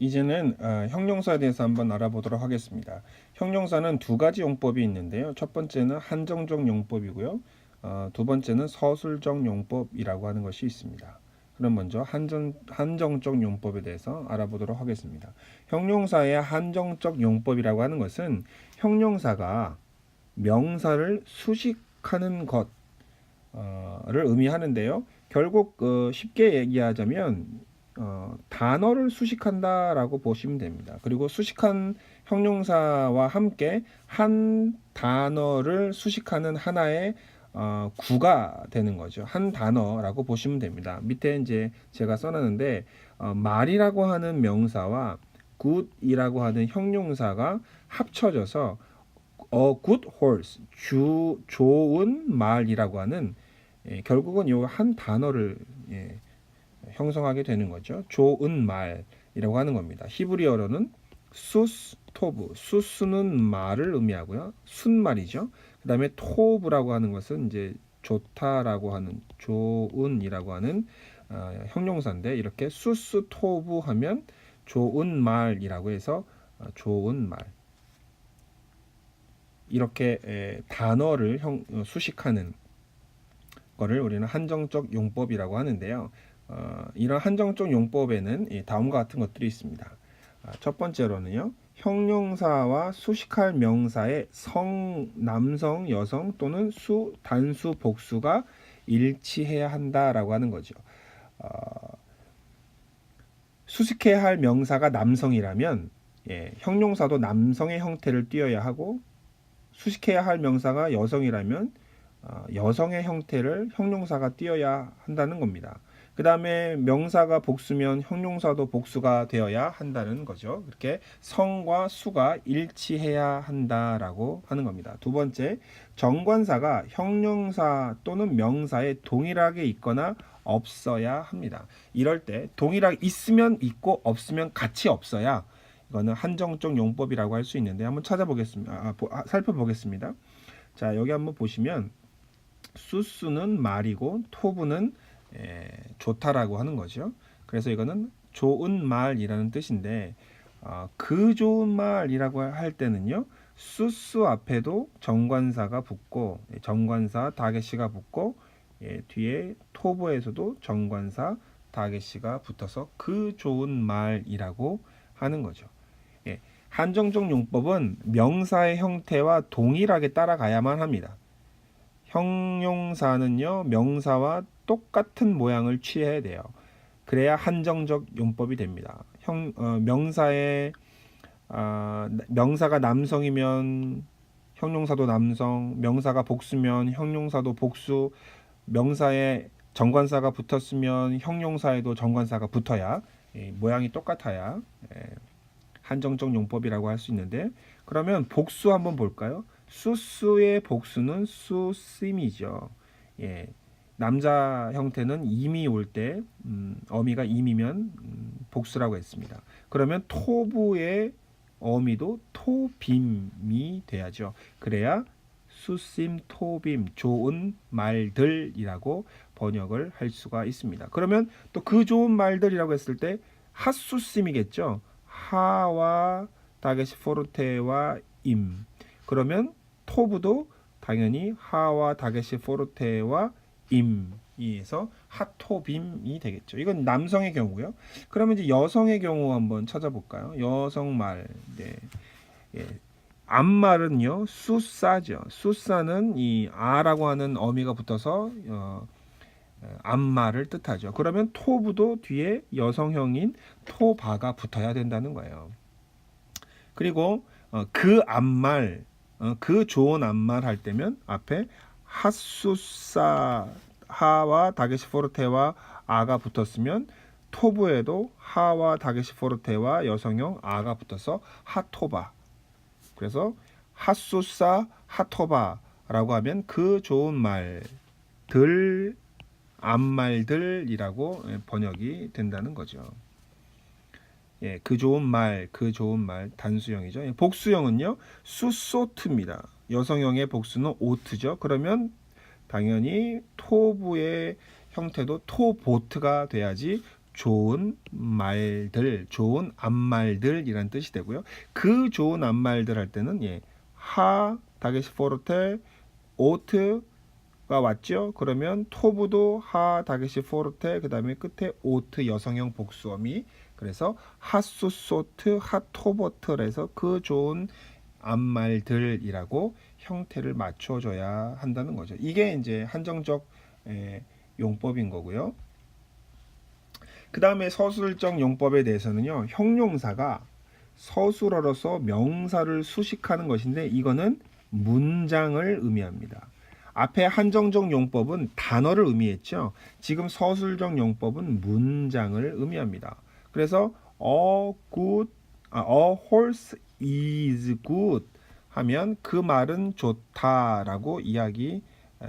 이제는 어, 형용사에 대해서 한번 알아보도록 하겠습니다. 형용사는 두 가지 용법이 있는데요. 첫 번째는 한정적 용법이고요. 어, 두 번째는 서술적 용법이라고 하는 것이 있습니다. 그럼 먼저 한정, 한정적 용법에 대해서 알아보도록 하겠습니다. 형용사의 한정적 용법이라고 하는 것은 형용사가 명사를 수식하는 것을 의미하는데요. 결국 어, 쉽게 얘기하자면 어, 단어를 수식한다라고 보시면 됩니다. 그리고 수식한 형용사와 함께 한 단어를 수식하는 하나의 어, 구가 되는 거죠. 한 단어라고 보시면 됩니다. 밑에 이제 제가 써놨는데 어, 말이라고 하는 명사와 good이라고 하는 형용사가 합쳐져서 a good horse, 주 좋은 말이라고 하는 예, 결국은 요한 단어를 예, 형성하게 되는 거죠. 좋은 말이라고 하는 겁니다. 히브리어로는 수스 토브, 수스는 말을 의미하고요. 순말이죠. 그다음에 토브라고 하는 것은 이제 좋다라고 하는 좋은이라고 하는 어, 형용사인데 이렇게 수스 토브 하면 좋은 말이라고 해서 어, 좋은 말 이렇게 에, 단어를 형, 어, 수식하는 거를 우리는 한정적 용법이라고 하는데요. 어, 이런 한정적 용법에는 이 다음과 같은 것들이 있습니다. 아, 첫 번째로는요. 형용사와 수식할 명사의 성, 남성, 여성 또는 수, 단수, 복수가 일치해야 한다라고 하는 거죠. 어, 수식해야 할 명사가 남성이라면 예, 형용사도 남성의 형태를 띄어야 하고 수식해야 할 명사가 여성이라면 어, 여성의 형태를 형용사가 띄어야 한다는 겁니다. 그 다음에 명사가 복수면 형용사도 복수가 되어야 한다는 거죠. 그렇게 성과 수가 일치해야 한다라고 하는 겁니다. 두 번째, 정관사가 형용사 또는 명사에 동일하게 있거나 없어야 합니다. 이럴 때 동일하게 있으면 있고 없으면 같이 없어야 이거는 한정적 용법이라고 할 수 있는데 한번 찾아보겠습니다. 아, 보, 아, 살펴보겠습니다. 자 여기 한번 보시면 수수는 말이고 토부는 에, 좋다라고 하는 거죠. 그래서 이거는 좋은 말이라는 뜻인데 어, 그 좋은 말이라고 할 때는요. 수수 앞에도 정관사가 붙고 예, 정관사 다게시가 붙고 예, 뒤에 토부에서도 정관사 다게시가 붙어서 그 좋은 말이라고 하는 거죠. 예, 한정적 용법은 명사의 형태와 동일하게 따라가야만 합니다. 형용사는요 명사와 똑같은 모양을 취해야 돼요. 그래야 한정적 용법이 됩니다. 형 어, 명사의 아, 명사가 남성이면 형용사도 남성, 명사가 복수면 형용사도 복수, 명사에 정관사가 붙었으면 형용사에도 정관사가 붙어야 예, 모양이 똑같아야 예, 한정적 용법이라고 할 수 있는데 그러면 복수 한번 볼까요? 수수의 복수는 수심이죠. 예, 남자 형태는 임이 올때 음, 어미가 임이면 음, 복수라고 했습니다. 그러면 토부의 어미도 토빔이 돼야죠. 그래야 수심 토빔 좋은 말들이라고 번역을 할 수가 있습니다. 그러면 또 그 좋은 말들이라고 했을 때 핫수심이겠죠. 하와 다게시 포르테와 임. 그러면 토부도 당연히 하와 다게시 포르테와 임이에서 하토빔이 되겠죠. 이건 남성의 경우고요. 그러면 이제 여성의 경우 한번 찾아볼까요? 여성 말. 네. 예. 암말은요 수사죠. 수사는 이 아라고 하는 어미가 붙어서 어, 암말을 뜻하죠. 그러면 토부도 뒤에 여성형인 토바가 붙어야 된다는 거예요. 그리고 어, 그 암말, 어, 그 좋은 암말 할 때면 앞에 핫수사 하와 다게시 포르테와 아가 붙었으면 토부에도 하와 다게시 포르테와 여성형 아가 붙어서 하토바. 그래서 핫수사 하토바라고 하면 그 좋은 말들 암말들이라고 번역이 된다는 거죠. 예, 그 좋은 말, 그 좋은 말 단수형이죠. 예, 복수형은요 수소트입니다. 여성형의 복수는 오트죠. 그러면 당연히 토부의 형태도 토보트가 돼야지 좋은 말들, 좋은 앞말들이란 뜻이 되고요. 그 좋은 앞말들 할 때는 예, 하 다게시 포르테 오트가 왔죠. 그러면 토부도 하 다게시 포르테 그 다음에 끝에 오트 여성형 복수어미 그래서 하수소트 하토버트에서 그 좋은 앞말들이라고 형태를 맞춰줘야 한다는 거죠. 이게 이제 한정적 에, 용법인 거고요. 그 다음에 서술적 용법에 대해서는요, 형용사가 서술어로서 명사를 수식하는 것인데 이거는 문장을 의미합니다. 앞에 한정적 용법은 단어를 의미했죠. 지금 서술적 용법은 문장을 의미합니다. 그래서 a good, 아, a horse is good 하면 그 말은 좋다라고 이야기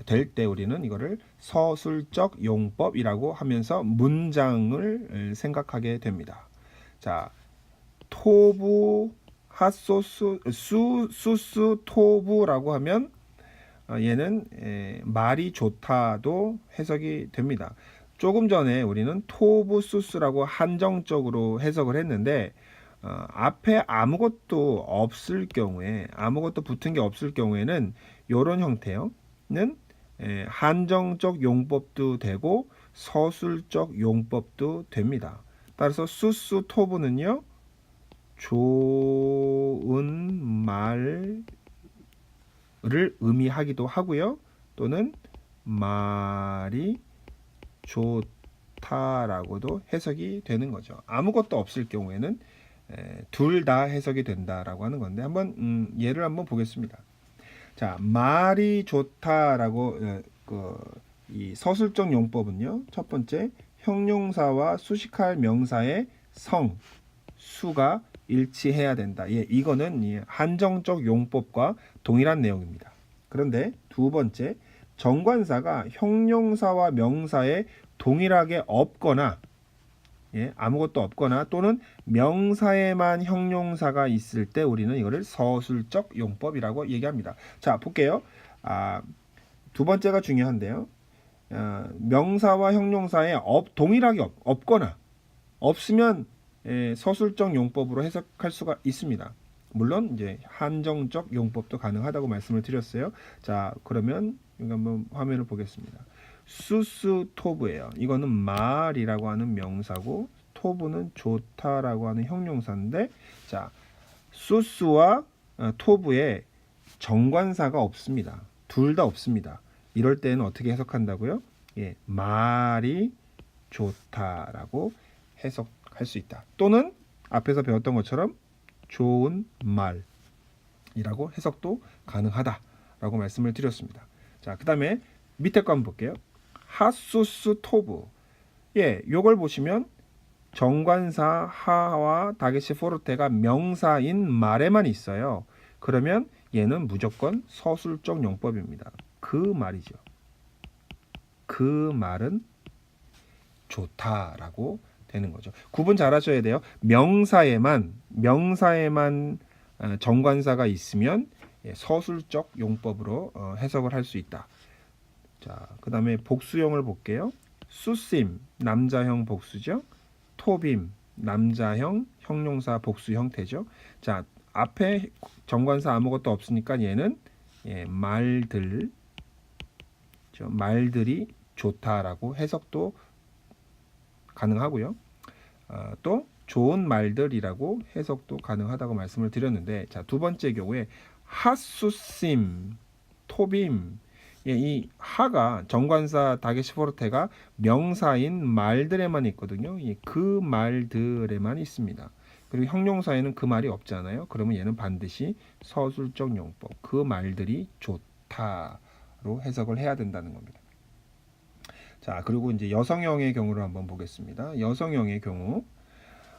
될 때 우리는 이거를 서술적 용법이라고 하면서 문장을 생각하게 됩니다. 자, 토부 핫소스 수 수스 토부라고 하면 어, 얘는 에, 말이 좋다도 해석이 됩니다. 조금 전에 우리는 토부수스라고 한정적으로 해석을 했는데 어, 앞에 아무것도 없을 경우에 아무것도 붙은 게 없을 경우에는 이런 형태요. 는 에, 한정적 용법도 되고 서술적 용법도 됩니다. 따라서 수수 토부는요 좋은 말을 의미하기도 하고요. 또는 말이 좋다라고도 해석이 되는 거죠. 아무것도 없을 경우에는 둘 다 해석이 된다라고 하는 건데 한번 음, 예를 한번 보겠습니다. 자, 말이 좋다라고 어, 그, 이 서술적 용법은요. 첫 번째 형용사와 수식할 명사의 성, 수가 일치해야 된다. 예, 이거는 예, 한정적 용법과 동일한 내용입니다. 그런데 두 번째 정관사가 형용사와 명사에 동일하게 없거나 예, 아무것도 없거나 또는 명사에만 형용사가 있을 때 우리는 이거를 서술적 용법이라고 얘기합니다. 자, 볼게요. 아, 두 번째가 중요한데요. 아, 명사와 형용사에 없, 동일하게 없, 없거나 없으면 예, 서술적 용법으로 해석할 수가 있습니다. 물론 이제 한정적 용법도 가능하다고 말씀을 드렸어요. 자, 그러면 여기 한번 화면을 보겠습니다. 수수 토브예요. 이거는 말이라고 하는 명사고 토브는 좋다라고 하는 형용사인데 자, 수수와 어, 토브에 정관사가 없습니다. 둘 다 없습니다. 이럴 때는 어떻게 해석한다고요? 예, 말이 좋다라고 해석할 수 있다. 또는 앞에서 배웠던 것처럼 좋은 말이라고 해석도 가능하다라고 말씀을 드렸습니다. 자, 그 다음에 밑에 거 한번 볼게요. 하수스 토브. 예, 요걸 보시면 정관사 하와 다게시 포르테가 명사인 말에만 있어요. 그러면 얘는 무조건 서술적 용법입니다. 그 말이죠. 그 말은 좋다라고 되는 거죠. 구분 잘 하셔야 돼요. 명사에만 명사에만 어, 정관사가 있으면 예, 서술적 용법으로 어, 해석을 할 수 있다. 자, 그 다음에 복수형을 볼게요. 수심 남자형 복수죠. 토빔 남자형 형용사 복수 형태죠. 자, 앞에 정관사 아무것도 없으니까 얘는 예, 말들 저 말들이 좋다라고 해석도 가능하고요. 어, 또 좋은 말들이라고 해석도 가능하다고 말씀을 드렸는데 자, 두 번째 경우에 하수심 토빔 예, 이 하가 정관사 다게시포르테가 명사인 말들에만 있거든요. 예, 그 말들에만 있습니다. 그리고 형용사에는 그 말이 없잖아요. 그러면 얘는 반드시 서술적 용법 그 말들이 좋다로 해석을 해야 된다는 겁니다. 자 그리고 이제 여성형의 경우를 한번 보겠습니다. 여성형의 경우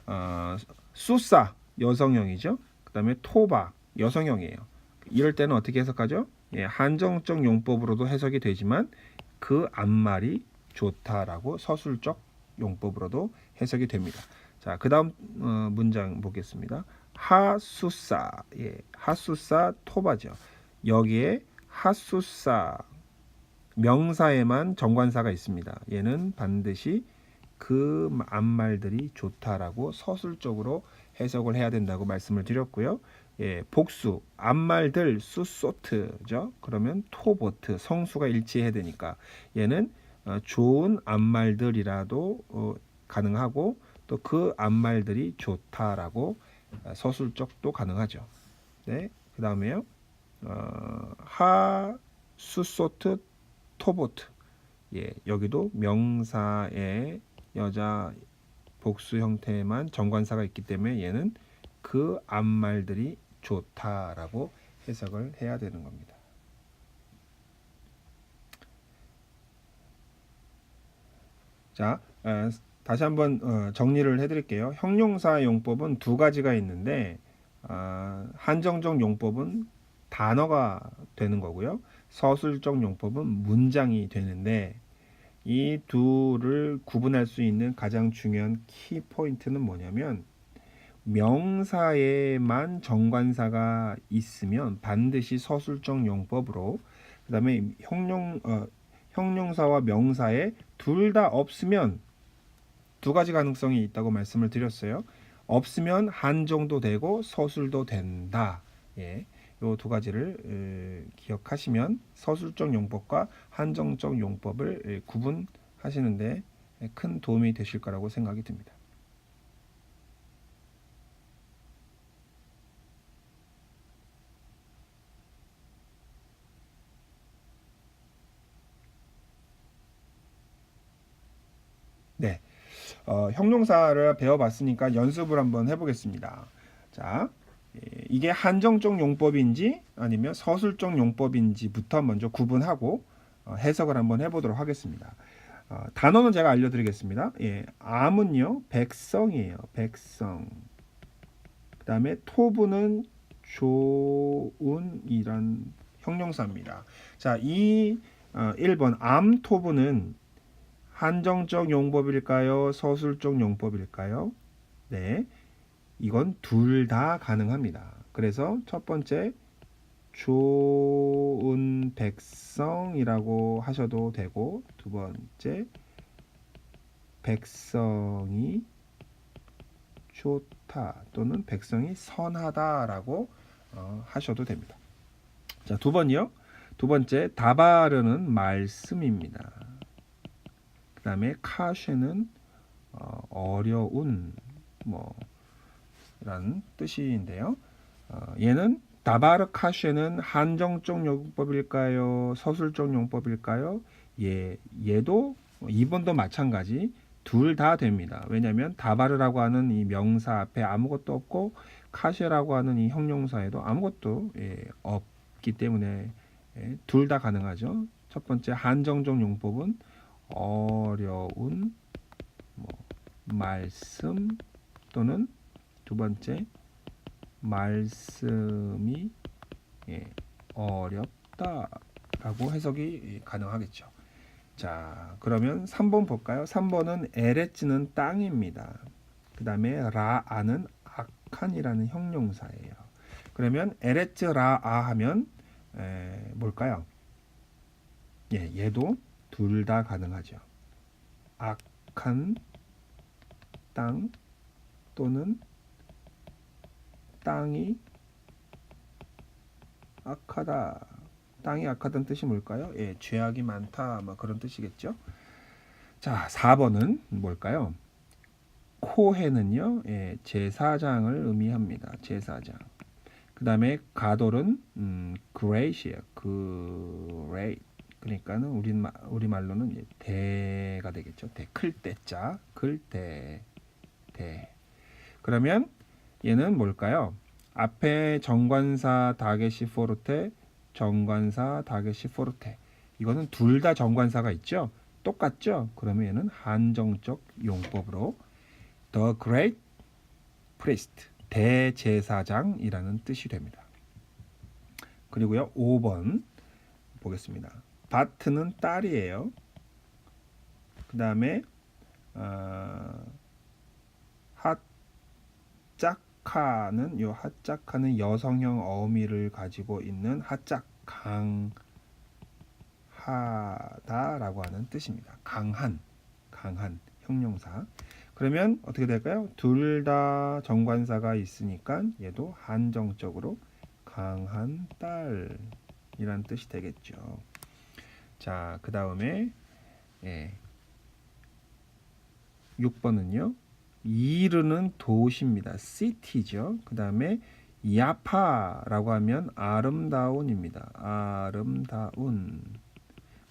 어, 수사 여성형이죠. 그다음에 토바 여성형이에요. 이럴 때는 어떻게 해석하죠? 예, 한정적 용법으로도 해석이 되지만 그 앞말이 좋다라고 서술적 용법으로도 해석이 됩니다. 자, 그 다음 어, 문장 보겠습니다. 하수사, 예, 하수사 토바죠. 여기에 하수사 명사에만 정관사가 있습니다. 얘는 반드시 그 앞말들이 좋다라고 서술적으로 해석을 해야 된다고 말씀을 드렸고요. 예, 복수 앞말들 수소트죠. 그러면 토보트 성수가 일치해야 되니까 얘는 어, 좋은 앞말들이라도 어, 가능하고 또그 앞말들이 좋다라고 어, 서술적도 가능하죠. 네, 그 다음에요. 어, 하 수소트 토보트 예, 여기도 명사의 여자 복수 형태만 정관사가 있기 때문에 얘는 그 앞말들이 좋다라고 해석을 해야 되는 겁니다. 자, 어, 다시 한번 어, 정리를 해드릴게요. 형용사 용법은 두 가지가 있는데 아, 한정적 용법은 단어가 되는 거고요. 서술적 용법은 문장이 되는데 이 둘을 구분할 수 있는 가장 중요한 키 포인트는 뭐냐면 명사에만 정관사가 있으면 반드시 서술적 용법으로 그다음에 형용 어, 형용사와 명사에 둘 다 없으면 두 가지 가능성이 있다고 말씀을 드렸어요. 없으면 한정도 되고 서술도 된다. 예. 요 두 가지를 에, 기억하시면 서술적 용법과 한정적 용법을 에, 구분하시는데 에, 큰 도움이 되실 거라고 생각이 듭니다. 네. 어, 형용사를 배워봤으니까 연습을 한번 해보겠습니다. 자, 예, 이게 한정적 용법인지 아니면 서술적 용법인지부터 먼저 구분하고 어, 해석을 한번 해보도록 하겠습니다. 어, 단어는 제가 알려드리겠습니다. 예, 암은요 백성이에요. 백성. 그 다음에 토부는 좋은이란 형용사입니다. 자, 이 어, 1번 암 토부는 한정적 용법일까요? 서술적 용법일까요? 네. 이건 둘 다 가능합니다. 그래서 첫 번째 좋은 백성이라고 하셔도 되고 두 번째 백성이 좋다 또는 백성이 선하다라고 어, 하셔도 됩니다. 자, 두 번이요. 두 번째 다바르는 말씀입니다. 그 다음에 카쉐는 어, 어려운 뭐 라는 뜻인데요. 어, 얘는 다바르 카쉐는 한정적 용법일까요? 서술적 용법일까요? 예, 얘도 2번도 마찬가지 둘 다 됩니다. 왜냐하면 다바르라고 하는 이 명사 앞에 아무것도 없고 카쉐라고 하는 이 형용사에도 아무것도 예, 없기 때문에 예, 둘 다 가능하죠. 첫 번째 한정적 용법은 어려운 뭐, 말씀 또는 두 번째 말씀이 예, 어렵다라고 해석이 가능하겠죠. 자, 그러면 3번 볼까요? 3번은 에레츠는 땅입니다. 그 다음에 라아는 악한이라는 형용사예요. 그러면 에레츠 라아 하면 에, 뭘까요? 예, 얘도 둘 다 가능하죠. 악한 땅 또는 땅이 악하다. 땅이 악하다는 뜻이 뭘까요? 예, 죄악이 많다. 뭐 그런 뜻이겠죠. 자, 4번은 뭘까요? 코헤는요, 예, 제사장을 의미합니다. 제사장. 그 다음에 가돌은 음, great이에요. great. 그러니까는 우리 우리 말로는 대가 되겠죠. 대, 클 때자, 클대, 대. 그러면 얘는 뭘까요? 앞에 정관사 다게시 포르테, 정관사 다게시 포르테. 이거는 둘 다 정관사가 있죠. 똑같죠? 그러면 얘는 한정적 용법으로 the great priest, 대제사장이라는 뜻이 됩니다. 그리고요, 5번 보겠습니다. 바트는 딸이에요. 그 다음에 어, 핫짝카는 요 핫짝카는 여성형 어미를 가지고 있는 핫짝 강하다라고 하는 뜻입니다. 강한, 강한. 형용사. 그러면 어떻게 될까요? 둘 다 정관사가 있으니까 얘도 한정적으로 강한 딸이란 뜻이 되겠죠. 자, 그 다음에 예. 6번은요. 이르는 도시입니다. city죠. 그 다음에 야파라고 하면 아름다운입니다. 아름다운.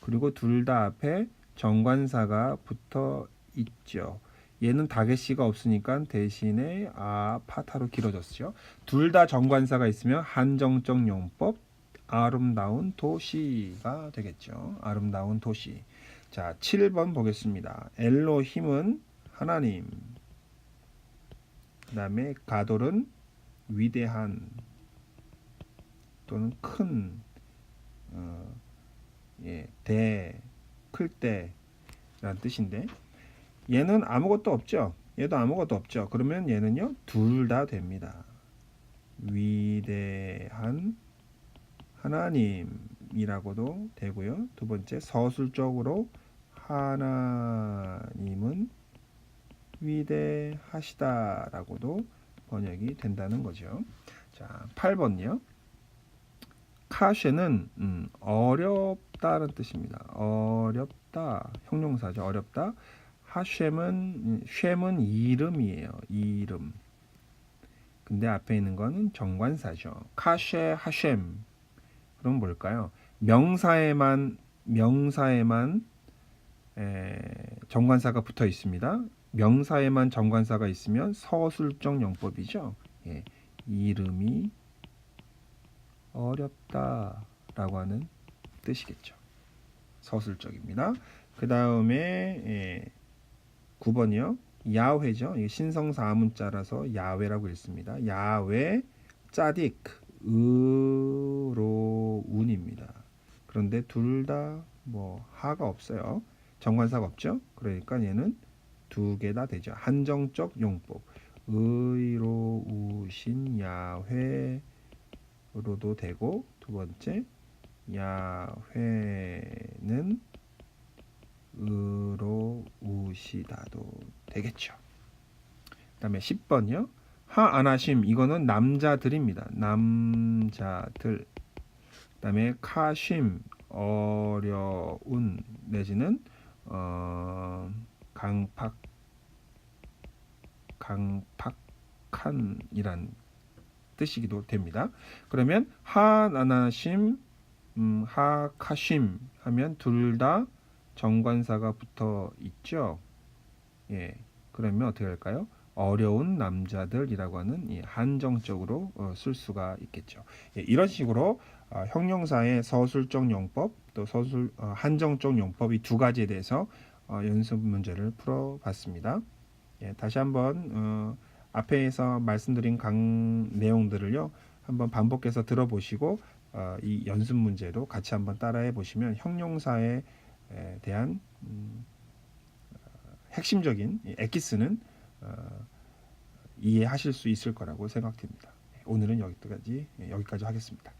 그리고 둘 다 앞에 정관사가 붙어 있죠. 얘는 다게시가 없으니까 대신에 아파타로 길어졌죠. 둘 다 정관사가 있으면 한정적 용법 아름다운 도시가 되겠죠. 아름다운 도시. 자, 7번 보겠습니다. 엘로힘은 하나님. 그 다음에 가돌은 위대한 또는 큰 어, 예, 대, 클 때라는 뜻인데 얘는 아무것도 없죠. 얘도 아무것도 없죠. 그러면 얘는요 둘 다 됩니다. 위대한 하나님이라고도 되고요. 두 번째 서술적으로 하나님은 위대하시다라고도 번역이 된다는 거죠. 자, 8번요. 카쉐는 음, 어렵다는 뜻입니다. 어렵다 형용사죠. 어렵다. 하쉔은 음, 쉔은 이름이에요. 이름. 근데 앞에 있는 거는 정관사죠. 카쉐 하쉔. 그럼 뭘까요? 명사에만 명사에만 에, 정관사가 붙어 있습니다. 명사에만 정관사가 있으면 서술적 용법이죠. 예, 이름이 어렵다라고 하는 뜻이겠죠. 서술적입니다. 그 다음에 예, 9번이요. 야훼죠. 이게 신성사 문자라서 야훼라고 읽습니다. 야훼 짜딕 의로운입니다. 그런데 둘 다 뭐 하가 없어요. 정관사가 없죠. 그러니까 얘는 두 개 다 되죠. 한정적 용법. 의로 우신 야훼로도 되고 두 번째 야훼는 의로 우시다도 되겠죠. 그 다음에 10번이요. 하 아나심 이거는 남자들입니다. 남자들. 그다음에 카쉼 어려운 내지는 어, 강팍 강팍한이란 뜻이기도 됩니다. 그러면 하나나심 음, 하카심 하면 둘 다 정관사가 붙어 있죠. 예. 그러면 어떻게 할까요? 어려운 남자들이라고 하는 이 한정적으로 어, 쓸 수가 있겠죠. 예, 이런 식으로 어, 형용사의 서술적 용법 또 서술 어, 한정적 용법 이 두 가지에 대해서 어, 연습 문제를 풀어봤습니다. 예, 다시 한번 어, 앞에서 말씀드린 강 내용들을요 한번 반복해서 들어보시고 어, 이 연습 문제도 같이 한번 따라해 보시면 형용사에 에 대한 음, 어, 핵심적인 이 엑기스는 어, 이해하실 수 있을 거라고 생각됩니다. 오늘은 여기까지 예, 여기까지 하겠습니다.